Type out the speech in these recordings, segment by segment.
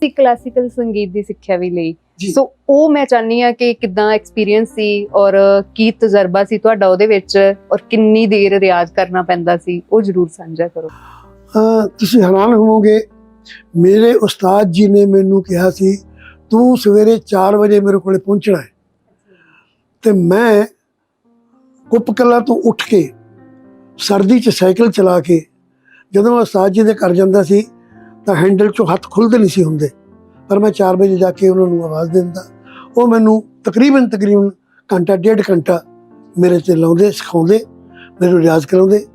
ਸੀ classical ਸੰਗੀਤ ਦੀ ਸਿੱਖਿਆ ਵੀ ਲਈ। ਸੋ ਉਹ ਮੈਂ ਚਾਹਨੀ ਆ ਕਿ ਕਿਦਾਂ ਐਕਸਪੀਰੀਅੰਸ ਸੀ ਔਰ ਕੀ ਤਜਰਬਾ ਸੀ ਤੁਹਾਡਾ ਉਹਦੇ ਵਿੱਚ ਔਰ ਕਿੰਨੀ ਦੇਰ ਰਿਆਜ਼ ਕਰਨਾ ਪੈਂਦਾ ਸੀ ਉਹ ਜਰੂਰ ਸਾਂਝਾ ਕਰੋ। ਤੁਸੀਂ ਹੈਰਾਨ ਹੋਵੋਗੇ ਮੇਰੇ ਉਸਤਾਦ ਜੀ ਨੇ ਮੈਨੂੰ ਕਿਹਾ ਸੀ ਤੂੰ ਸਵੇਰੇ 4 ਵਜੇ ਮੇਰੇ ਕੋਲੇ ਪਹੁੰਚਣਾ ਹੈ। ਤੇ ਮੈਂ ਕੁੱਪਕਲਾ ਤੋਂ ਉੱਠ ਕੇ ਸਰਦੀ 'ਚ ਸਾਈਕਲ ਚਲਾ ਕੇ ਜਦੋਂ ਉਸਤਾਦ ਜੀ ਦੇ ਘਰ ਜਾਂਦਾ ਸੀ ਤਾਂ ਹੈਂਡਲ 'ਚੋਂ ਹੱਥ ਖੁੱਲਦੇ ਨਹੀਂ ਸੀ ਹੁੰਦੇ। ਪਰ ਮੈਂ 4 ਵਜੇ ਜਾ ਕੇ ਉਹਨਾਂ ਨੂੰ ਆਵਾਜ਼ ਦਿੰਦਾ। ਉਹ ਮੈਨੂੰ ਤਕਰੀਬਨ ਤਕਰੀਬਨ ਘੰਟਾ, ਡੇਢ ਘੰਟਾ ਮੇਰੇ ਤੇ ਲਾਉਂਦੇ, ਸਿਖਾਉਂਦੇ, ਮੈਨੂੰ ਰਿਆਜ਼ ਕਰਾਉਂਦੇ।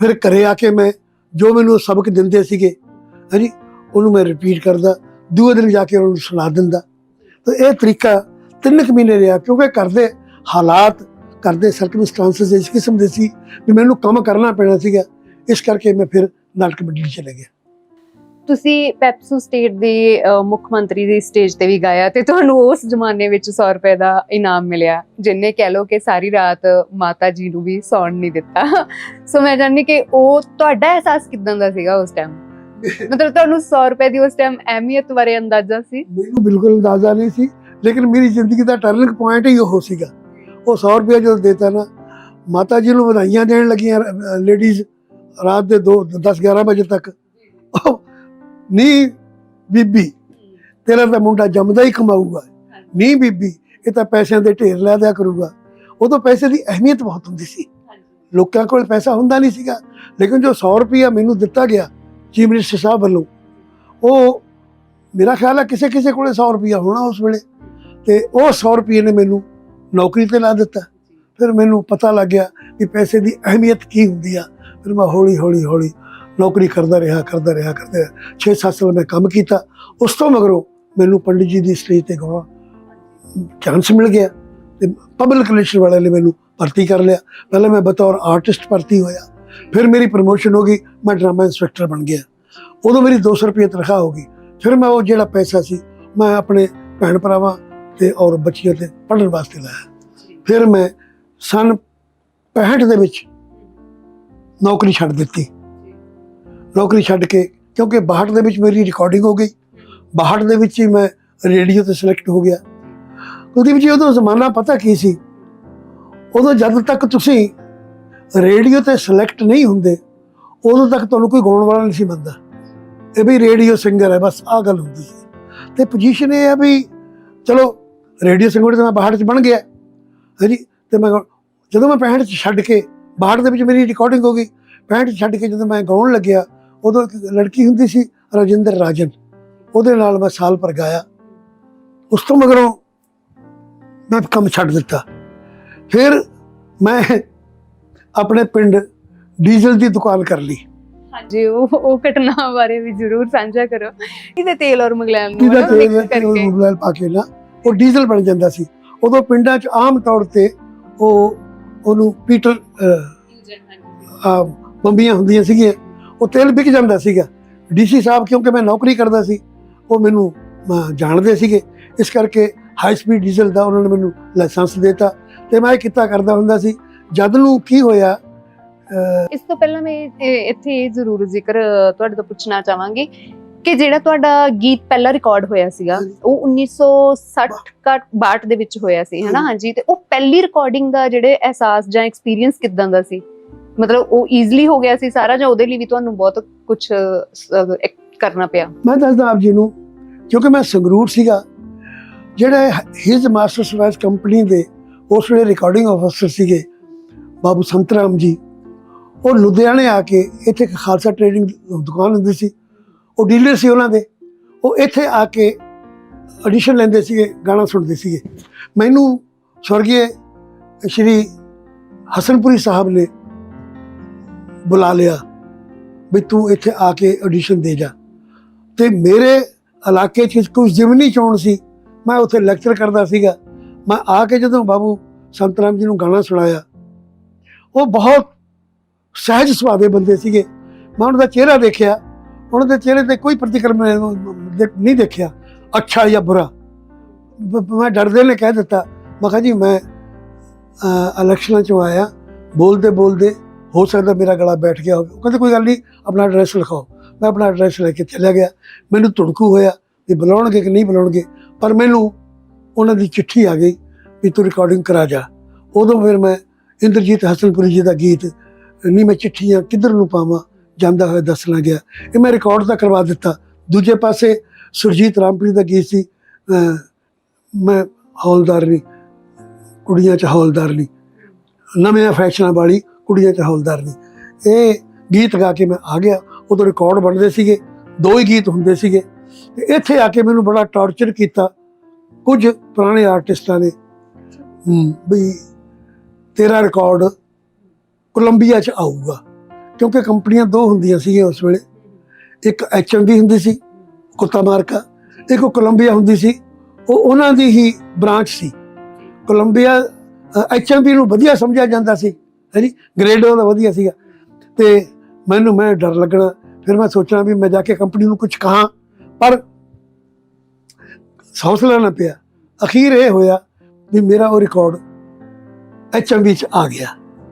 ਫਿਰ ਘਰੇ ਆ ਕੇ ਮੈਂ ਜੋ ਮੈਨੂੰ ਸਬਕ ਦਿੰਦੇ ਸੀਗੇ, ਹਾਂਜੀ, ਉਹਨੂੰ ਮੈਂ ਰਿਪੀਟ ਕਰਦਾ। ਦੂਏ ਦਿਨ ਜਾ ਕੇ ਉਹਨਾਂ ਨੂੰ ਸੁਣਾ ਦਿੰਦਾ। ਤਾਂ ਇਹ ਤਰੀਕਾ ਤਿੰਨ ਕੁ ਮਹੀਨੇ ਰਿਹਾ, ਕਿਉਂਕਿ ਘਰ ਦੇ ਹਾਲਾਤ ਘਰ ਦੇ ਸਰਕਮਸਟੈਂਸਸ ਇਸ ਕਿਸਮ ਦੇ ਸੀ ਵੀ ਮੈਨੂੰ ਕੰਮ ਕਰਨਾ ਪੈਣਾ ਸੀਗਾ। ਇਸ ਕਰਕੇ ਮੈਂ ਫਿਰ ਨਾਟਕ ਮੰਡਲੀ ਚਲੇ ਗਿਆ। ਤੁਸੀਂ ਪੈਪਸੂ ਸਟੇਟ ਦੇ ਮੁੱਖ ਮੰਤਰੀ ਦੀ ਸਟੇਜ ਤੇ ਵੀ ਗਾਇਆ ਤੇ ਤੁਹਾਨੂੰ ਉਸ ਜ਼ਮਾਨੇ ਵਿੱਚ 100 ਰੁਪਏ ਦਾ ਇਨਾਮ ਮਿਲਿਆ, ਜਿੰਨੇ ਕਹਿ ਲੋ ਕਿ ਸਾਰੀ ਰਾਤ ਮਾਤਾ ਜੀ ਨੂੰ ਵੀ ਸੌਣ ਨਹੀਂ ਦਿੱਤਾ। ਸੋ ਮੈਂ ਜਾਣਨੀ ਕਿ ਉਹ ਤੁਹਾਡਾ ਅਹਿਸਾਸ ਕਿਦਾਂ ਦਾ ਸੀਗਾ ਉਸ ਟਾਈਮ ਮਤਲਬ ਤੁਹਾਨੂੰ 100 ਰੁਪਏ ਦੀ ਉਸ ਟਾਈਮ ਅਹਿਮੀਅਤ ਬਾਰੇ ਅੰਦਾਜ਼ਾ ਸੀ? ਮੈਨੂੰ ਬਿਲਕੁਲ ਅੰਦਾਜ਼ਾ ਨਹੀਂ ਸੀ, ਲੇਕਿਨ ਮੇਰੀ ਜ਼ਿੰਦਗੀ ਦਾ ਟਰਨਿੰਗ ਪੁਆਇੰਟ ਹੀ ਉਹ ਸੀਗਾ। ਉਹ 100 ਰੁਪਏ ਜਦੋਂ ਦੇਤਾ ਨਾ ਮਾਤਾ ਜੀ ਨੂੰ ਵਧਾਈਆਂ ਦੇਣ ਲੱਗੀਆਂ ਲੇਡੀਜ਼ ਰਾਤ ਦੇ 2 10 11 ਵਜੇ ਤੱਕ। ਨਹੀਂ ਬੀਬੀ ਤੇਰਾ ਤਾਂ ਮੁੰਡਾ ਜੰਮਦਾ ਹੀ ਕਮਾਊਗਾ। ਨਹੀਂ ਬੀਬੀ ਇਹ ਤਾਂ ਪੈਸਿਆਂ ਦੇ ਢੇਰ ਲੈ ਦਿਆ ਕਰੂਗਾ। ਉਦੋਂ ਪੈਸੇ ਦੀ ਅਹਿਮੀਅਤ ਬਹੁਤ ਹੁੰਦੀ ਸੀ। ਲੋਕਾਂ ਕੋਲ ਪੈਸਾ ਹੁੰਦਾ ਨਹੀਂ ਸੀਗਾ। ਲੇਕਿਨ ਜੋ 100 ਰੁਪਇਆ ਮੈਨੂੰ ਦਿੱਤਾ ਗਿਆ ਚੀਫ ਮਿਨਿਸਟਰ ਸਾਹਿਬ ਵੱਲੋਂ ਉਹ ਮੇਰਾ ਖਿਆਲ ਹੈ ਕਿਸੇ ਕਿਸੇ ਕੋਲੇ 100 ਰੁਪਇਆ ਹੋਣਾ ਉਸ ਵੇਲੇ। ਤੇ ਉਹ 100 ਰੁਪਏ ਨੇ ਮੈਨੂੰ ਨੌਕਰੀ ਤੇ ਲਾ ਦਿੱਤਾ। ਫਿਰ ਮੈਨੂੰ ਪਤਾ ਲੱਗ ਗਿਆ ਕਿ ਪੈਸੇ ਦੀ ਅਹਿਮੀਅਤ ਕੀ ਹੁੰਦੀ ਆ। ਫਿਰ ਮੈਂ ਹੌਲੀ ਹੌਲੀ ਹੌਲੀ ਨੌਕਰੀ ਕਰਦਾ ਰਿਹਾ ਕਰਦਾ ਰਿਹਾ ਕਰਦਾ ਰਿਹਾ। 6-7 ਸਾਲ ਮੈਂ ਕੰਮ ਕੀਤਾ। ਉਸ ਤੋਂ ਮਗਰੋਂ ਮੈਨੂੰ ਪੰਡਿਤ ਜੀ ਦੀ ਸਟੇਜ ਤੇ ਗਾਉਣਾ ਚਾਂਸ ਮਿਲ ਗਿਆ ਤੇ ਪਬਲਿਕ ਰਿਲੇਸ਼ਨ ਵਾਲਿਆਂ ਨੇ ਮੈਨੂੰ ਭਰਤੀ ਕਰ ਲਿਆ। ਪਹਿਲਾਂ ਮੈਂ ਬਤੌਰ ਆਰਟਿਸਟ ਭਰਤੀ ਹੋਇਆ। ਫਿਰ ਮੇਰੀ ਪ੍ਰਮੋਸ਼ਨ ਹੋ ਗਈ, ਮੈਂ ਡਰਾਮਾ ਇੰਸਪੈਕਟਰ ਬਣ ਗਿਆ। ਉਦੋਂ ਮੇਰੀ 200 ਰੁਪਏ ਤਨਖਾਹ ਹੋ ਗਈ। ਫਿਰ ਮੈਂ ਉਹ ਜਿਹੜਾ ਪੈਸਾ ਸੀ, ਮੈਂ ਆਪਣੇ ਭੈਣ ਭਰਾਵਾਂ ਤੇ ਔਰ ਬੱਚੀਆਂ ਤੇ ਪੜ੍ਹਨ ਵਾਸਤੇ ਲਾਇਆ। ਫਿਰ ਮੈਂ ਸਨ 65 ਦੇ ਵਿੱਚ ਨੌਕਰੀ ਛੱਡ ਦਿੱਤੀ। ਨੌਕਰੀ ਛੱਡ ਕੇ, ਕਿਉਂਕਿ 62 ਦੇ ਵਿੱਚ ਮੇਰੀ ਰਿਕਾਰਡਿੰਗ ਹੋ ਗਈ। 62 ਦੇ ਵਿੱਚ ਹੀ ਮੈਂ ਰੇਡੀਓ ਤੇ ਸਿਲੈਕਟ ਹੋ ਗਿਆ। ਕੁਲਦੀਪ ਜੀ ਉਦੋਂ ਜ਼ਮਾਨਾ ਪਤਾ ਕੀ ਸੀ? ਉਦੋਂ ਜਦ ਤੱਕ ਤੁਸੀਂ ਰੇਡੀਓ ਤੇ ਸਿਲੈਕਟ ਨਹੀਂ ਹੁੰਦੇ, ਉਦੋਂ ਤੱਕ ਤੁਹਾਨੂੰ ਕੋਈ ਗਾਉਣ ਵਾਲਾ ਨਹੀਂ ਸੀ ਬੰਦਾ। ਇਹ ਵੀ ਰੇਡੀਓ ਸਿੰਗਰ ਹੈ, ਬਸ ਆਹ ਗੱਲ ਹੁੰਦੀ ਸੀ। ਤੇ ਪੋਜੀਸ਼ਨ ਇਹ ਹੈ ਵੀ ਚਲੋ ਰੇਡੀਓ ਸਿੰਗਰ ਤੇ ਮੈਂ ਬਾਹਰ ਚ ਬਣ ਗਿਆ। ਹਾਂਜੀ, ਤੇ ਮੈਂ ਜਦੋਂ ਮੈਂ 65 ਚ ਛੱਡ ਕੇ ਬਾਹਰ ਦੇ ਵਿੱਚ ਮੇਰੀ ਰਿਕਾਰਡਿੰਗ ਹੋ ਗਈ। 65 ਚ ਛੱਡ ਕੇ ਜਦੋਂ ਮੈਂ ਗਾਉਣ ਲੱਗਿਆ ਉਦੋਂ ਇੱਕ ਲੜਕੀ ਹੁੰਦੀ ਸੀ ਰਾਜਿੰਦਰ ਰਾਜਨ। ਉਹਦੇ ਨਾਲ ਮੈਂ ਸਾਲ ਭਰ ਗਾਇਆ। ਉਸ ਤੋਂ ਮਗਰੋਂ ਮੈਂ ਕੰਮ ਛੱਡ ਦਿੱਤਾ। ਫਿਰ ਮੈਂ ਆਪਣੇ ਪਿੰਡ ਡੀਜ਼ਲ ਦੀ ਦੁਕਾਨ ਕਰ ਲਈ। ਹਾਂਜੀ ਉਹ ਉਹ ਘਟਨਾ ਬਾਰੇ ਵੀ ਜਰੂਰ ਸਾਂਝਾ ਕਰੋ। ਇਹਦੇ ਤੇਲ ਔਰ ਮੁਗਲੈਨ ਨੂੰ ਜਿਹਦਾ ਨਾ ਤੇਲ ਕਰਕੇ। ਮੁਬਲੈਲ ਪਾ ਕੇ ਨਾ ਉਹ ਡੀਜ਼ਲ ਬਣ ਜਾਂਦਾ ਸੀ। ਉਦੋਂ ਪਿੰਡਾਂ 'ਚ ਆਮ ਤੌਰ ਤੇ ਉਹ ਉਹਨੂੰ ਪੀਟਰ ਆ ਬੰਬੀਆਂ ਹੁੰਦੀਆਂ ਸੀਗੀਆਂ। ਉਹ ਤੇਲ ਵਿਕ ਜਾਂਦਾ ਸੀਗਾ। ਡੀਸੀ ਸਾਹਿਬ ਕਿਉਂਕਿ ਮੈਂ ਨੌਕਰੀ ਕਰਦਾ ਸੀ ਉਹ ਮੈਨੂੰ ਜਾਣਦੇ ਸੀਗੇ। ਇਸ ਕਰਕੇ ਹਾਈ ਸਪੀਡ ਡੀਜ਼ਲ ਦਾ ਉਹਨਾਂ ਨੇ ਮੈਨੂੰ ਲਾਇਸੈਂਸ ਦਿੱਤਾ ਤੇ ਮੈਂ ਇਹ ਕੀਤਾ ਕਰਦਾ ਹੁੰਦਾ ਸੀ ਜਦ ਨੂੰ ਕੀ ਹੋਇਆ ਇਸ ਤੋਂ ਪਹਿਲਾਂ ਮੈਂ ਇੱਥੇ ਜ਼ਰੂਰ ਜ਼ਿਕਰ ਤੁਹਾਡੇ ਤੋਂ ਪੁੱਛਣਾ ਚਾਹਾਂਗੀ ਕਿ ਜਿਹੜਾ ਤੁਹਾਡਾ ਗੀਤ ਪਹਿਲਾ ਰਿਕਾਰਡ ਹੋਇਆ ਸੀਗਾ। ਉਹ 1960 ਕਾ 62 ਦੇ ਵਿੱਚ ਹੋਇਆ ਸੀ ਹਨਾ? ਹਾਂਜੀ। ਤੇ ਉਹ ਪਹਿਲੀ ਰਿਕਾਰਡਿੰਗ ਦਾ ਜਿਹੜੇ ਅਹਿਸਾਸ ਜਾਂ ਐਕਸਪੀਰੀਅੰਸ ਕਿਦਾਂ ਦਾ ਸੀ? ਮਤਲਬ ਉਹ ਈਜ਼ੀਲੀ ਹੋ ਗਿਆ ਸੀ ਸਾਰਾ ਜਾਂ ਉਹਦੇ ਲਈ ਵੀ ਤੁਹਾਨੂੰ ਬਹੁਤ ਕੁਝ ਕਰਨਾ ਪਿਆ? ਮੈਂ ਦੱਸਦਾ ਆਪ ਜੀ ਨੂੰ, ਕਿਉਂਕਿ ਮੈਂ ਸੰਗਰੂਰ ਸੀਗਾ, ਜਿਹੜੇ ਹਿਜ਼ ਮਾਸਟਰ ਸਵਾਇਸ ਕੰਪਨੀ ਦੇ ਉਸ ਵੇਲੇ ਰਿਕਾਰਡਿੰਗ ਆਫੀਸਰ ਸੀਗੇ, ਬਾਬੂ ਸੰਤਰਾਮ ਜੀ। ਉਹ ਲੁਧਿਆਣੇ ਆ ਕੇ ਇੱਥੇ ਇੱਕ ਖਾਲਸਾ ਟ੍ਰੇਡਿੰਗ ਦੁਕਾਨ ਹੁੰਦੀ ਸੀ, ਉਹ ਡੀਲਰ ਸੀ ਉਹਨਾਂ ਦੇ। ਉਹ ਇੱਥੇ ਆ ਕੇ ਆਡੀਸ਼ਨ ਲੈਂਦੇ ਸੀਗੇ, ਗਾਣਾ ਸੁਣਦੇ ਸੀਗੇ। ਮੈਨੂੰ ਸਵਰਗੀ ਸ਼੍ਰੀ ਹਸਨਪੁਰੀ ਸਾਹਿਬ ਨੇ ਬੁਲਾ ਲਿਆ ਵੀ ਤੂੰ ਇੱਥੇ ਆ ਕੇ ਆਡੀਸ਼ਨ ਦੇ ਜਾ। ਤੇ ਮੇਰੇ ਇਲਾਕੇ 'ਚ ਕੋਈ ਜਿਮਨੀ ਚੋਣ ਸੀ, ਮੈਂ ਉੱਥੇ ਲੈਕਚਰ ਕਰਦਾ ਸੀਗਾ। ਮੈਂ ਆ ਕੇ ਜਦੋਂ ਬਾਬੂ ਸੰਤਰਾਮ ਜੀ ਨੂੰ ਗਾਣਾ ਸੁਣਾਇਆ, ਉਹ ਬਹੁਤ ਸਹਿਜ ਸੁਭਾਅ ਦੇ ਬੰਦੇ ਸੀਗੇ। ਮੈਂ ਉਹਨਾਂ ਦਾ ਚਿਹਰਾ ਦੇਖਿਆ, ਉਹਨਾਂ ਦੇ ਚਿਹਰੇ ਤੇ ਕੋਈ ਪ੍ਰਤੀਕਰਮ ਨਹੀਂ ਦੇਖਿਆ, ਅੱਛਾ ਜਾਂ ਬੁਰਾ। ਮੈਂ ਡਰਦੇ ਨੇ ਕਹਿ ਦਿੱਤਾ, ਮੈਂ ਕਿਹਾ ਜੀ ਮੈਂ ਇਲੈਕਸ਼ਨਾਂ 'ਚੋਂ ਆਇਆ ਬੋਲਦੇ ਬੋਲਦੇ ਹੋ ਸਕਦਾ ਮੇਰਾ ਗਲਾ ਬੈਠ ਗਿਆ ਹੋਵੇ। ਉਹ ਕਹਿੰਦੇ, ਕੋਈ ਗੱਲ ਨਹੀਂ, ਆਪਣਾ ਐਡਰੈਸ ਲਿਖਾਓ। ਮੈਂ ਆਪਣਾ ਐਡਰੈਸ ਲੈ ਕੇ ਚਲਾ ਗਿਆ। ਮੈਨੂੰ ਤੁੜਕੂ ਹੋਇਆ ਵੀ ਬੁਲਾਉਣਗੇ ਕਿ ਨਹੀਂ ਬੁਲਾਉਣਗੇ, ਪਰ ਮੈਨੂੰ ਉਹਨਾਂ ਦੀ ਚਿੱਠੀ ਆ ਗਈ ਵੀ ਤੂੰ ਰਿਕਾਰਡਿੰਗ ਕਰਾ ਜਾ। ਉਦੋਂ ਫਿਰ ਮੈਂ ਇੰਦਰਜੀਤ ਹਸਨਪੁਰੀ ਜੀ ਦਾ ਗੀਤ ਨਹੀਂ ਮੈਂ ਚਿੱਠੀਆਂ ਕਿੱਧਰ ਨੂੰ ਪਾਵਾਂ? ਜਾਂਦਾ ਹੋਇਆ ਦੱਸਣਾ ਗਿਆ ਇਹ ਮੈਂ ਰਿਕਾਰਡ ਤਾਂ ਕਰਵਾ ਦਿੱਤਾ। ਦੂਜੇ ਪਾਸੇ ਸੁਰਜੀਤ ਰਾਮਪ੍ਰੀਤ ਦਾ ਗੀਤ ਸੀ ਮੈਂ ਹੌਲਦਾਰ ਨਹੀਂ ਕੁੜੀਆਂ ਚ ਹੌਲਦਾਰ ਨਹੀਂ ਨਵੇਂ ਫੈਸ਼ਨਾਂ ਵਾਲੀ ਕੁੜੀਆਂ ਚ ਹੌਲਦਾਰ ਨਹੀਂ। ਇਹ ਗੀਤ ਗਾ ਕੇ ਮੈਂ ਆ ਗਿਆ। ਉਦੋਂ ਰਿਕਾਰਡ ਬਣਦੇ ਸੀਗੇ, ਦੋ ਹੀ ਗੀਤ ਹੁੰਦੇ ਸੀਗੇ। ਤੇ ਇੱਥੇ ਆ ਕੇ ਮੈਨੂੰ ਬੜਾ ਟੌਰਚਰ ਕੀਤਾ। ਕੁਝ ਪੁਰਾਣੇ ਆਰਟਿਸਟਾਂ ਨੇ। ਵੀ ਤੇਰਾ ਰਿਕਾਰਡ ਕੋਲੰਬੀਆ ਚ ਆਊਗਾ। ਕਿਉਂਕਿ ਕੰਪਨੀਆਂ ਦੋ ਹੁੰਦੀਆਂ ਸੀਗੀਆਂ ਉਸ ਵੇਲੇ। ਇੱਕ ਐਚਐਮਡੀ ਹੁੰਦੀ ਸੀ, ਕੁੱਤਾ ਮਾਰਕਾ। ਇੱਕ ਉਹ ਕੋਲੰਬੀਆ ਹੁੰਦੀ ਸੀ। ਉਹ ਉਹਨਾਂ ਦੀ ਹੀ ਬ੍ਰਾਂਚ ਸੀ। ਕੋਲੰਬੀਆ ਐਚਐਮਡੀ ਨੂੰ ਵਧੀਆ ਸਮਝਿਆ ਜਾਂਦਾ ਸੀ। ਹੈ ਜੀ ਗ੍ਰੇਡ ਉਹਦਾ ਵਧੀਆ ਸੀਗਾ। ਤੇ ਮੈਨੂੰ ਮੈਂ ਡਰ ਲੱਗਣਾ। ਫਿਰ ਮੈਂ ਸੋਚਣਾ ਵੀ ਮੈਂ ਜਾ ਕੇ ਕੰਪਨੀ ਨੂੰ ਕੁਝ ਕਹਾਂ। ਪਰ ਹੌਸਲਾ ਨਾ ਪਿਆ। ਅਖੀਰ ਇਹ ਹੋਇਆ ਵੀ ਮੇਰਾ ਉਹ ਰਿਕਾਰਡ ਐਚਐਮਡੀ ਚ ਆ ਗਿਆ।